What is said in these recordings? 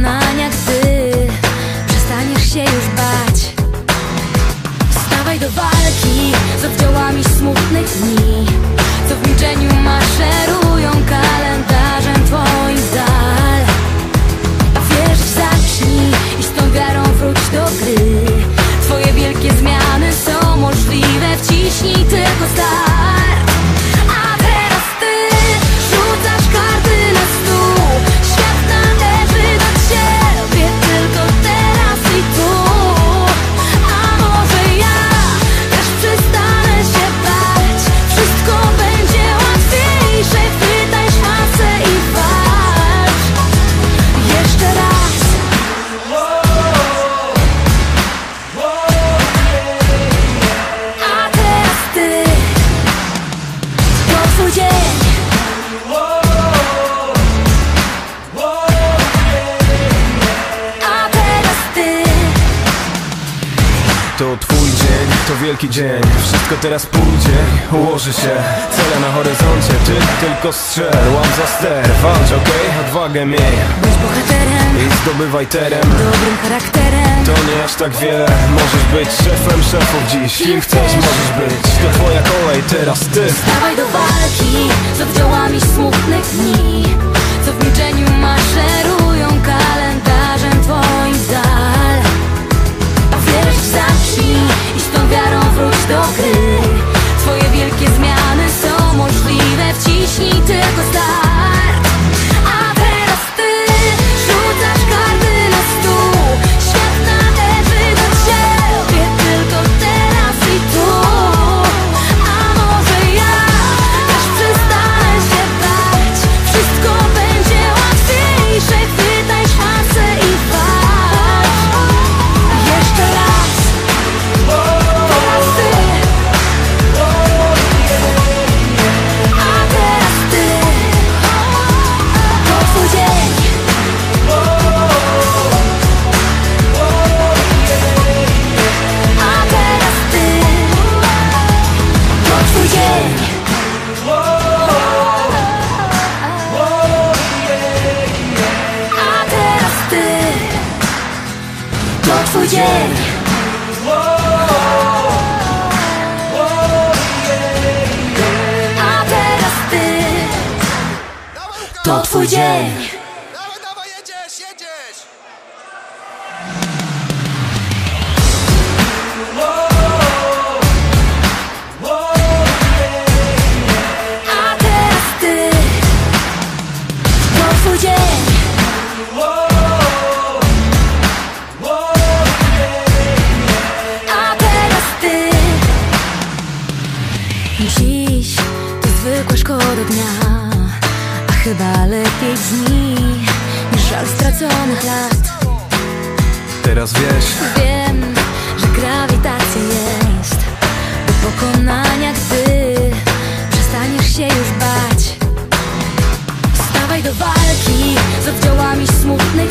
Do pokonania, gdy Przestaniesz się już bać. Wstawaj do walki Z oddziałami smutnych dni teraz pójdzie, ułoży się. Cele na horyzoncie, ty tylko strzel Łam za ster, walcz, okej? Odwagę miej. Bądź bohaterem I zdobywaj terem Dobrym charakterem. To nie aż tak wiele. Możesz być szefem szefów dziś. Kim chcesz, możesz być. To twoja kolej, teraz ty. Stawaj do walki z oddziałami smutnych dni. Co w milczeniu maszerują kalendarzem twoim z dal. A wierzyć zacznij i z tą wiarą wróć do gry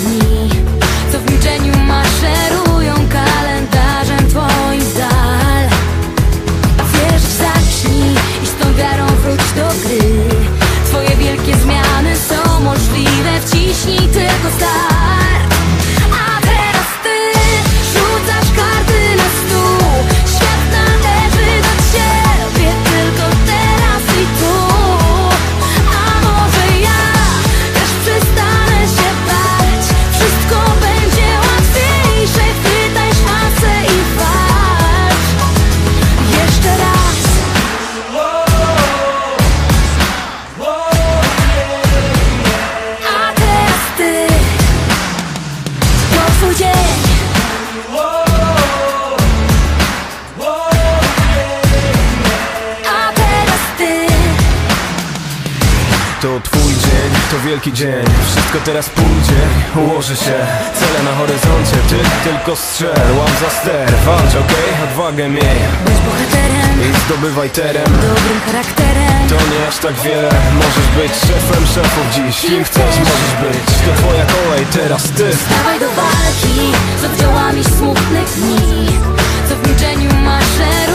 smutnych Wszystko teraz pójdzie, ułoży się. Cele na horyzoncie, ty tylko strzel Łam za ster, walcz, okej? Odwagę miej. Bądź bohaterem I zdobywaj terem. Dobrym charakterem. To nie aż tak wiele. Możesz być szefem szefów dziś. Kim chcesz, możesz być. To twoja kolej, teraz ty. Stawaj do walki z oddziałami smutnych dni. Co w milczeniu maszerują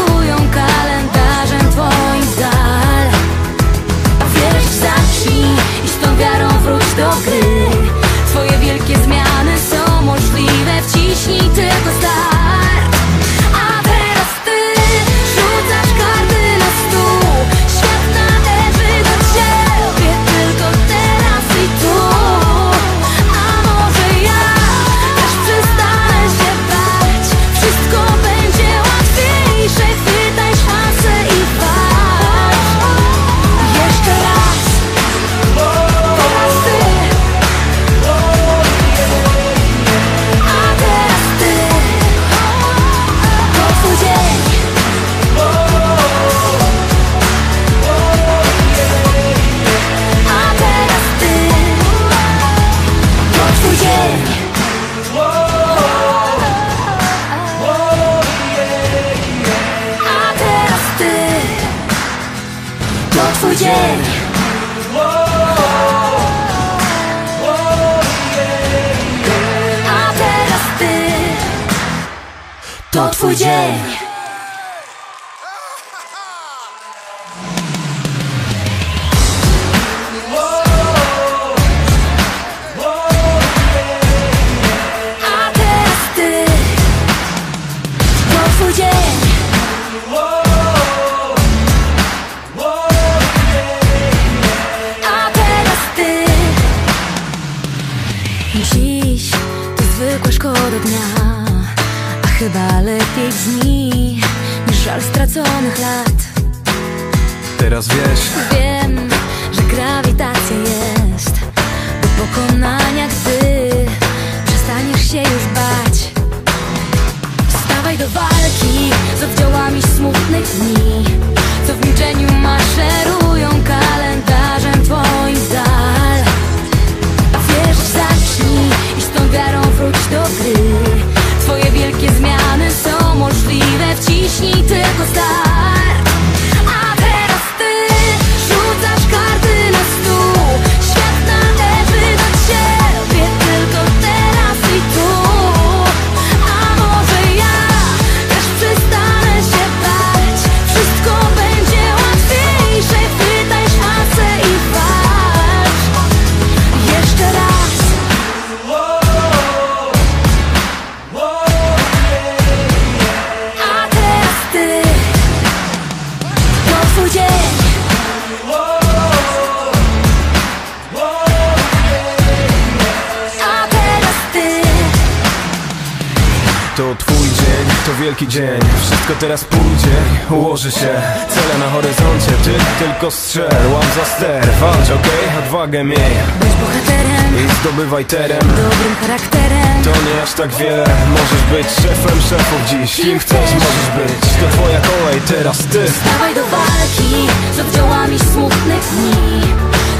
to twój dzień, to wielki dzień. Wszystko teraz pójdzie, ułoży się. Cele na horyzoncie, ty tylko strzel Łam za ster, walcz, okej? Odwagę miej. Bądź bohaterem I zdobywaj terem Dobrym charakterem. To nie aż tak wiele. Możesz być szefem szefów dziś. Kim chcesz, możesz być. To twoja kolej, teraz ty. Stawaj do walki z oddziałami smutnych dni.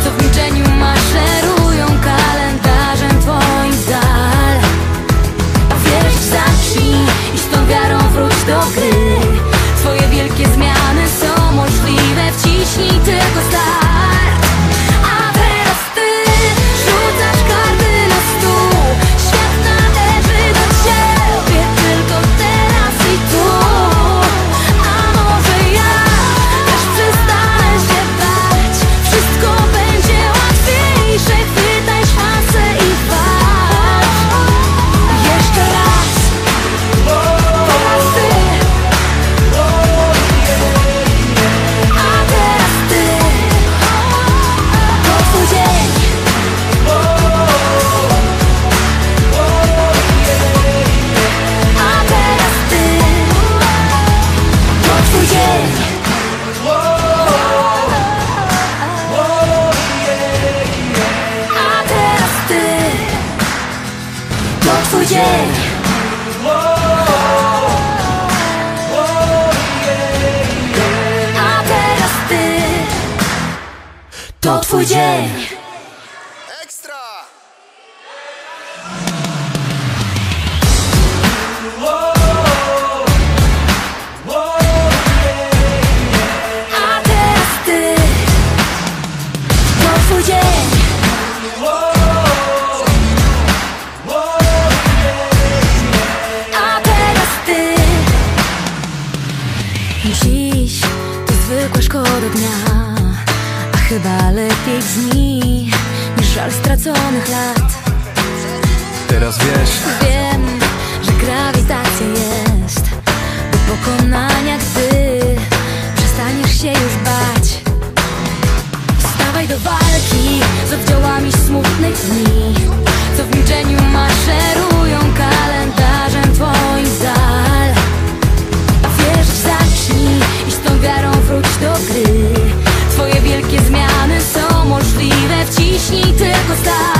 Co w milczeniu maszerują kalendarzem zacznij i z tą wiarą wróć do gry. Twoje wielkie zmiany dzień lepiej dni Niż żal straconych lat. Teraz wiesz, Wiem, że grawitacja jest Do pokonania, gdy Przestaniesz się już bać. Wstawaj do walki z oddziałami smutnych dni Co w milczeniu maszerują kalendarzem twoim w dal Wiesz, zacznij i z tą wiarą wróć do gry. Twoje wielkie zmiany możliwe. Wciśnij tylko start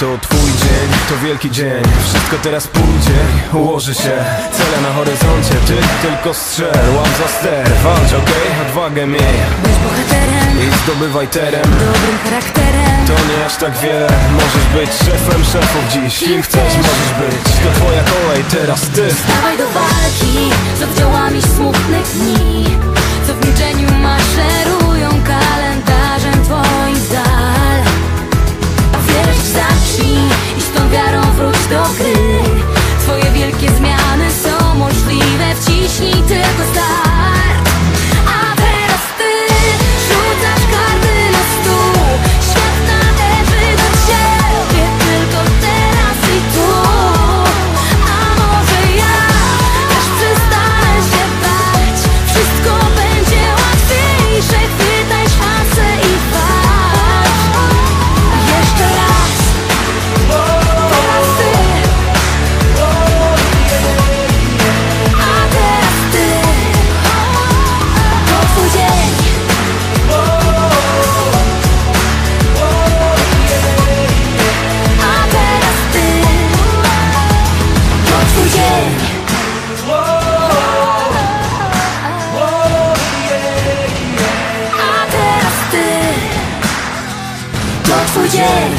To twój dzień, to wielki dzień. Wszystko teraz pójdzie, ułoży się. Cele na horyzoncie, ty tylko strzel Łam za ster, walcz, okej? Odwagę miej. Bądź bohaterem, I zdobywaj terem. dobrym charakterem. To nie aż tak wiele. Możesz być szefem szefów dziś. Kim chcesz, możesz być. To twoja kolej, teraz ty. Stawaj do walki z oddziałami smutnych dni zacznij i z tą wiarą wróć do gry. Twoje wielkie zmiany są możliwe. Wciśnij tylko start dzień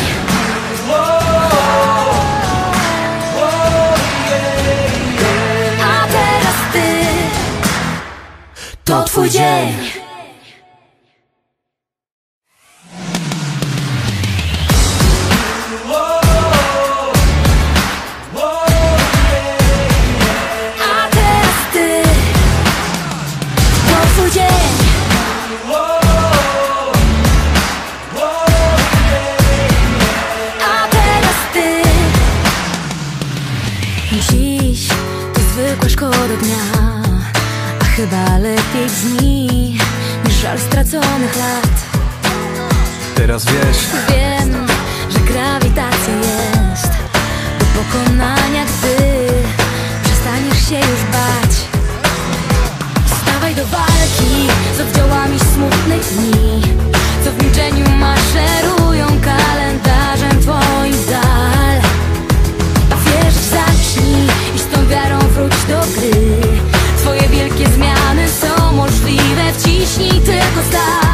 A teraz ty. To twój dzień dnia A chyba lepiej brzmi Niż żal straconych lat. Teraz wiesz. Wiem, że grawitacja jest Do pokonania, gdy Przestaniesz się już bać. Wstawaj do walki z oddziałami smutnych dni Co w milczeniu maszerują kalendarzem Wciśnij tylko start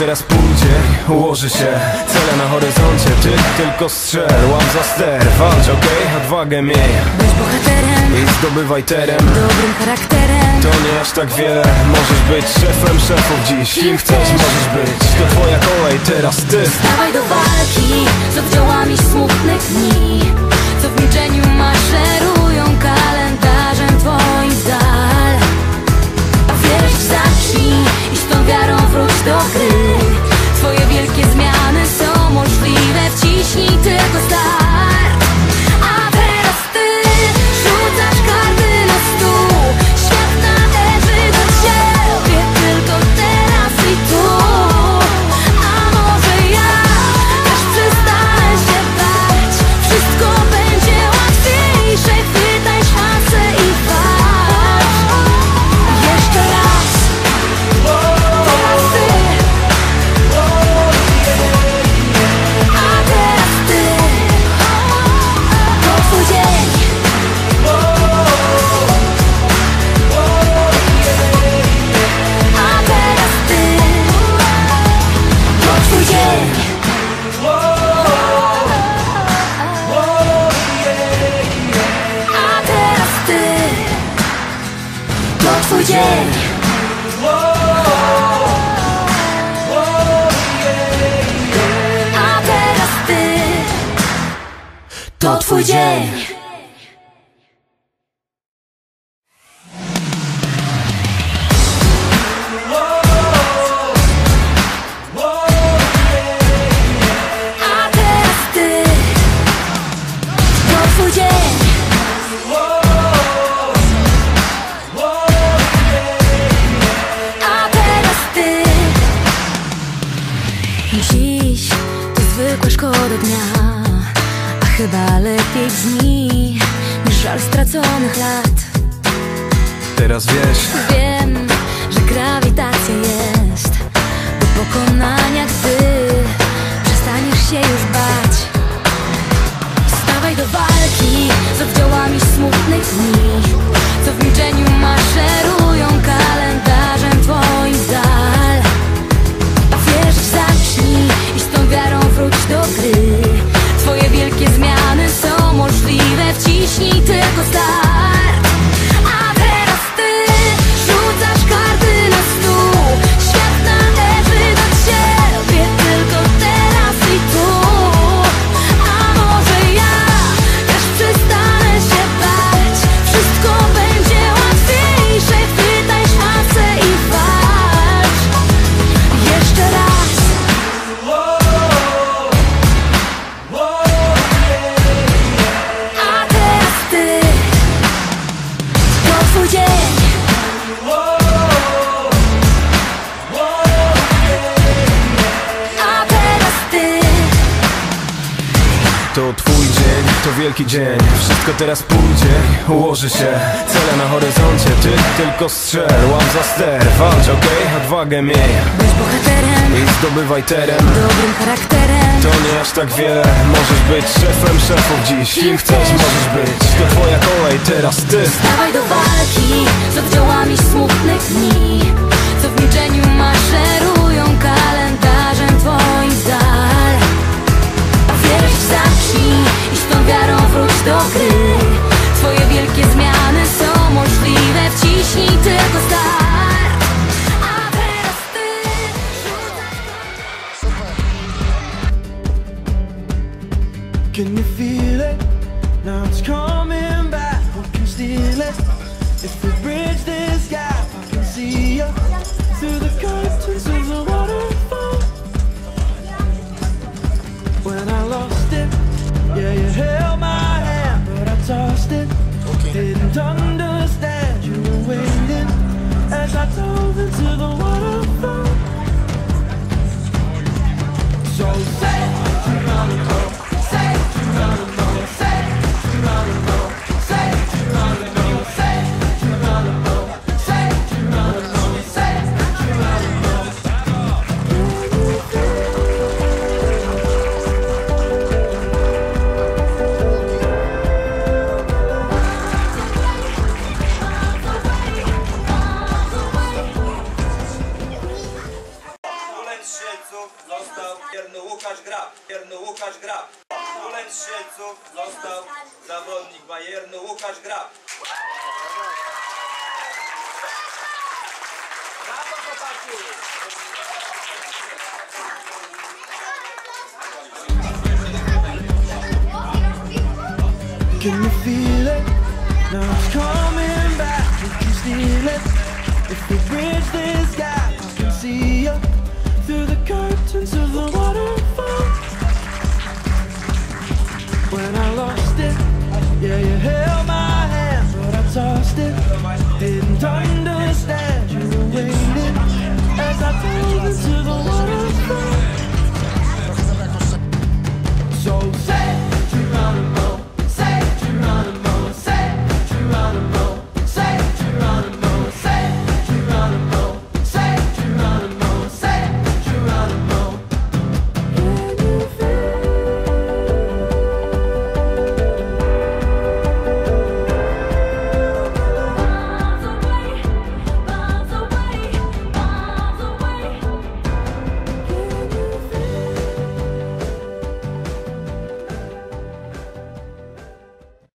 teraz pójdzie, ułoży się. Cele na horyzoncie, ty tylko strzel. Łam za ster, walcz, okej? Odwagę miej. Bądź bohaterem I zdobywaj terem Dobrym charakterem. To nie aż tak wiele. Możesz być szefem szefów dziś. Kim chcesz, możesz być. To twoja kolej, teraz ty. Stawaj do walki z oddziałami smutnych dni. Co w milczeniu maszerują wiarą wróć do gry. Twoje wielkie zmiany są możliwe. Wciśnij tylko start dzień Wiem, że grawitacja jest Do pokonania, gdy Przestaniesz się już bać. Wstawaj do walki z oddziałami smutnych dni Co w milczeniu maszerują kalendarzem twoim dal. Wierzysz, zacznij i z tą wiarą wróć do gry. Twoje wielkie zmiany są możliwe Wciśnij tylko start teraz pójdzie, ułoży się. Cele na horyzoncie, ty tylko strzel. Łap za ster, walcz, okej? Odwagę miej. Bądź bohaterem I zdobywaj teren. Dobrym charakterem. To nie aż tak wiele. Możesz być szefem szefów dziś. Kim chcesz, możesz być. To twoja kolej, teraz ty. Stawaj do walki z oddziałami smutnych dni. Co w milczeniu maszerują tą wiarą wróć do gry Twoje wielkie zmiany są możliwe Wciśnij tylko start A teraz ty Can you feel it? Now it's coming back. Who can steal it? If we bridge this gap, I can see you through the curtains of the waterfall. Piernu Łukasz Grab. Piernu Łukasz Grab. Królem Strzelców został zawodnik Bayernu Łukasz Grab. Can you feel it? Now it's coming back. Can steal it. If we bridge this gap, I can see you through the curtains of the waterfall. When I lost it, yeah, you held my hand, but I tossed it.